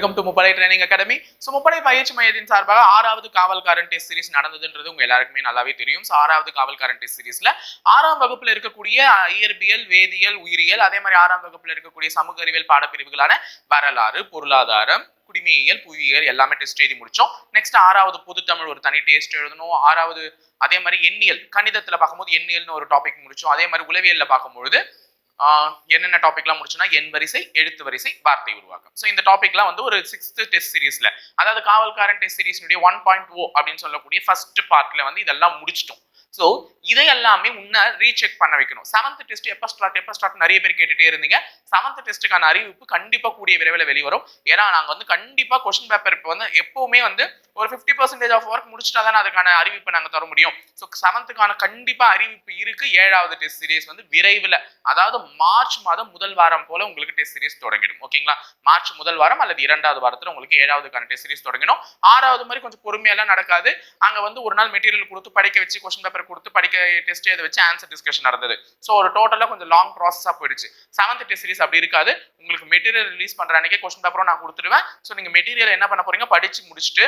முப்படை training academy so முப்படை பயிற்சி மையத்தின் சார்பாக ஆறாவது காவல்காரன் டெஸ்ட் சீரிஸ் நடந்ததுன்றது உங்க எல்லாருக்குமே நல்லாவே தெரியும். ஸோ ஆறாவது காவல்காரன் டெஸ்ட் சீரிஸ்ல ஆறாம் வகுப்புல இருக்கக்கூடிய இயற்பியல் வேதியியல் உயிரியல் அதே மாதிரி ஆறாம் வகுப்புல இருக்கக்கூடிய சமூக அறிவியல் பாடப்பிரிவுகளான வரலாறு பொருளாதாரம் குடிமையியல் புவியியல் எல்லாமே டெஸ்ட் எழுதி முடிச்சோம். நெக்ஸ்ட் ஆறாவது பொதுத்தமிழ் ஒரு தனி டெஸ்ட் எழுதணும். ஆறாவது அதே மாதிரி எண்ணியல் கணிதத்துல பார்க்கும்போது எண்ணியல்னு ஒரு டாபிக் முடிச்சோம். அதே மாதிரி உளவியல்ல பார்க்கும்பொழுது என்னென்ன டாபிக்லாம் முடிச்சுன்னா எண் வரிசை எழுத்து வரிசை வார்த்தை உருவாக்கம். ஸோ இந்த டாபிக்லாம் வந்து ஒரு சிக்ஸ்த் டெஸ்ட் சீரிஸ்ல அதாவது காவல்காரன் டெஸ்ட் சீரீஸ்னுடைய ஒன் பாயிண்ட் ஓ அப்படின்னு சொல்லக்கூடிய ஃபர்ஸ்ட் பார்ட்ல வந்து இதெல்லாம் முடிச்சிட்டோம். ஸோ இதை எல்லாமே முன்ன ரீசெக் பண்ண வைக்கணும். செவன்த் டெஸ்ட் எப்போ ஸ்டார்ட் எப்போ ஸ்டார்ட் நிறைய பேர் கேட்டுட்டே இருந்தீங்க. செவன்த் டெஸ்ட்டுக்கான அறிவிப்பு கண்டிப்பாக கூடிய விரைவில் வெளிவரும். ஏன்னா நாங்கள் வந்து கண்டிப்பாக கொஸ்டின் பேப்பர் இப்போ வந்து எப்பவுமே வந்து ஒரு ஃபிஃப்டி பர்சன்டேஜ் ஆஃப் ஒர்க் முடிச்சிட்டா தானே அதுக்கான அறிவிப்பை நாங்கள் தர முடியும். ஸோ செவன்த்துக்கான கண்டிப்பாக அறிவிப்பு இருக்கு. ஏழாவது டெஸ்ட் சீரிஸ் வந்து விரைவில் அதாவது மார்ச் மாதம் முதல் வாரம் போல உங்களுக்கு டெஸ்ட் சீரிஸ் தொடங்கிடும். ஓகேங்களா? மார்ச் முதல் வாரம் அல்லது இரண்டாவது வாரத்தில் உங்களுக்கு ஏழாவதுக்கான டெஸ்ட் சீரிஸ் தொடங்கிடும். ஆறாவது மாதிரி கொஞ்சம் பொறுமையெல்லாம் நடக்காது. அங்கே வந்து ஒரு நாள் மெட்டீரியல் கொடுத்து படிக்க வச்சு கொஸ்டின் பேப்பர் கொடுத்து படிக்க டெஸ்ட் இதை வச்சு ஆன்சர் டிஸ்கஷன் நடந்தது. ஸோ ஒரு டோட்டலாக கொஞ்சம் லாங் ப்ராசஸாக போயிடுச்சு. செவன்த் டெஸ்ட் சீரிஸ் அப்படி இருக்காது. உங்களுக்கு மெட்டீரியல் ரிலீஸ் பண்ணுற அன்றைக்கே கொஸ்டின் பேப்பரும் நான் கொடுத்துருவேன். ஸோ நீங்கள் மெட்டீரியல் என்ன பண்ண போறீங்க? படிச்சு முடிச்சுட்டு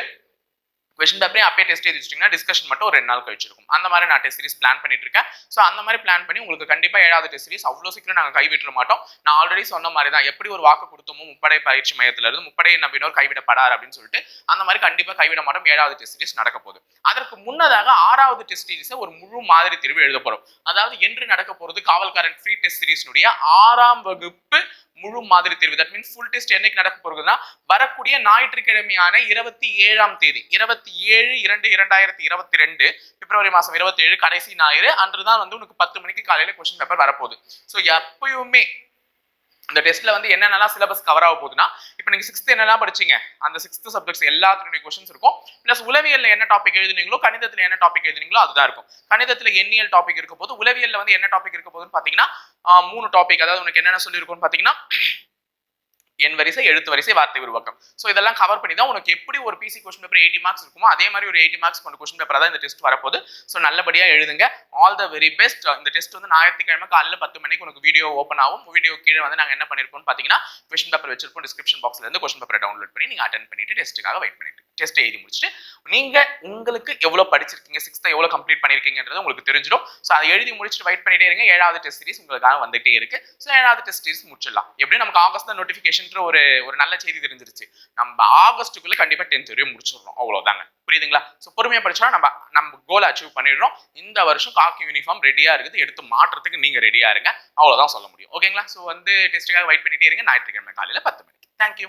கொஸ்டின் பேப்பரையும் அப்படியே டெஸ்ட் எழுதி வச்சிட்டிங்கன்னா டிஸ்கஷன் மட்டும் ஒரு ரெண்டு நாள் கழிச்சிருக்கும். அந்த மாதிரி நான் டெஸ்ட் சீரிஸ் பிளான் பண்ணிட்டு இருக்கேன் ஸோ அந்த மாதிரி பிளான் பண்ணி உங்களுக்கு கண்டிப்பாக ஏழாவது டெஸ்ட் சீரிஸ் அவ்வளோ சீக்கிரம் நாங்கள் கைவிட்டுற மாட்டோம். நான் ஆல்ரெடி சொன்ன மாதிரி தான் எப்படி ஒரு வாக்கு கொடுத்தோமோ முப்படை பயிற்சி மையத்திலிருந்து முப்படை நம்பினோர் கைவிடப்படார் அப்படின்னு சொல்லிட்டு அந்த மாதிரி கண்டிப்பாக கைவிட மாட்டோம். ஏழாவது டெஸ்ட் சீரிஸ் நடக்க போகுது. அதற்கு முன்னதாக ஆறாவது டெஸ்ட் சீரிஸை ஒரு முழு மாதிரி தெரிவு எழுத போகிறோம் அதாவது என்று நடக்க போகிறது காவல்காரன் ஃப்ரீ டெஸ்ட் சீரிஸ்னுடைய ஆறாம் வகுப்பு முழு மாதிரி தேர்வு. தட் மீன்ஸ் ஃபுல் டெஸ்ட் என்னைக்கு நடக்க போகிறதுனா வரக்கூடிய ஞாயிற்றுக்கிழமையான இருபத்தி ஏழாம் தேதி. இருபத்தி ஏழு இரண்டு இரண்டாயிரத்தி இருபத்தி ரெண்டு பிப்ரவரி மாசம் இருபத்தி ஏழு கடைசி ஞாயிறு. அன்றுதான் வந்து உனக்கு பத்து மணிக்கு காலையில கொஸ்டின் பேப்பர் வரப்போகுது. ஸோ எப்பயுமே இந்த டெஸ்ட்ல வந்து என்னென்னலாம் சிலபஸ் கவர் ஆக போகுதுன்னா இப்போ நீங்க சிக்ஸ்த் என்னெல்லாம் படிச்சீங்க? அந்த சிக்ஸ்த் சப்ஜெக்ட்ஸ் எல்லாத்துடைய கொஸ்டின்ஸ் இருக்கும். பிளஸ் உளவியல்ல என்ன டாபிக் எழுதுனீங்களோ கணிதத்துல என்ன டாபிக் எழுதுனீங்களோ அதுதான் இருக்கும். கணிதத்துல எண்ணியல் டாபிக் இருக்க போது உளவியல்ல வந்து என்ன டாபிக் இருக்க போகுதுன்னு பாத்தீங்கன்னா மூணு டாபிக் அதாவது உனக்கு என்னென்ன சொல்லியிருக்கும்னு பாத்தீங்கன்னா என் வரிசை எழுத்து வரிசை வார்த்தை உருவாக்கம். ஸோ இதெல்லாம் கவர் பண்ணி தான் உனக்கு எப்படி ஒரு PC question paper eighty marks இருக்குமோ அதே மாதிரி ஒரு எயிட்டி மார்க்ஸ் கொண்ட கொஸ்டின் பேப்பர் தான் இந்த டெஸ்ட் வரப்போகுது. ஸோ நல்லபடியாக எழுதுங்க. ஆல் த வெரி பெஸ்ட் இந்த டெஸ்ட் வந்து ஞாயிற்றுக்கிழமை காலையில் பத்து மணிக்கு உனக்கு வீடியோ ஓப்பன் ஆகும். வீடியோ கீழே வந்து நாங்கள் என்ன பண்ணிருப்போம்னு பார்த்தீங்கன்னா கொஸ்டின் பேப்பர் வச்சிருப்போம். டிஸ்கிரிப்ஷன் பாக்ஸ்ல இருந்து கொஸ்டின் பேப்பரை டவுன்லோட் பண்ணி நீங்கள் அட்டன் பண்ணிட்டு டெஸ்ட்டுக்காக வெயிட் பண்ணிட்டு டெஸ்ட் எழுதி முடிச்சுட்டு நீங்க உங்களுக்கு எவ்வளவு படிச்சிருக்கீங்க சிக்ஸ்த்தை எவ்வளவு கம்ப்ளீட் பண்ணிருக்கீங்கன்றது உங்களுக்கு தெரிஞ்சிடும். ஸோ அதை எழுதி முடிச்சுட்டு வெயிட் பண்ணிட்டே இருங்க. ஏழாவது டெஸ்ட் சீரிஸ் உங்களுக்காக வந்துட்டே இருக்கு. ஸோ ஏழாவது டெஸ்ட் சீரிஸ் முடிச்சிடலாம். எப்படி நமக்கு ஆகஸ்ட் தான் ஒரு ஒரு நல்ல செய்தி தெரிஞ்சிருச்சு. நம்ம ஆகஸ்ட்டுக்குள்ள கண்டிப்பா டென்த் வரையும் முடிச்சிடுறோம் அவ்வளவுதாங்க. புரியுதுங்களா? ஸோ பொறுமையா படிச்சா நம்ம நம்ம கோல் அச்சீவ் பண்ணிடுறோம். இந்த வருஷம் காக்கி யூனிஃபார்ம் ரெடியா இருக்குது. எடுத்து மாற்றுறதுக்கு நீங்க ரெடியா இருங்க. அவ்வளவுதான் சொல்ல முடியும். ஓகேங்களா ஸோ வந்து டெஸ்ட்டுக்காக வெயிட் பண்ணிட்டே இருங்க. ஞாயிற்றுக்கிழமை காலையில பத்து மணிக்கு. தேங்க்யூ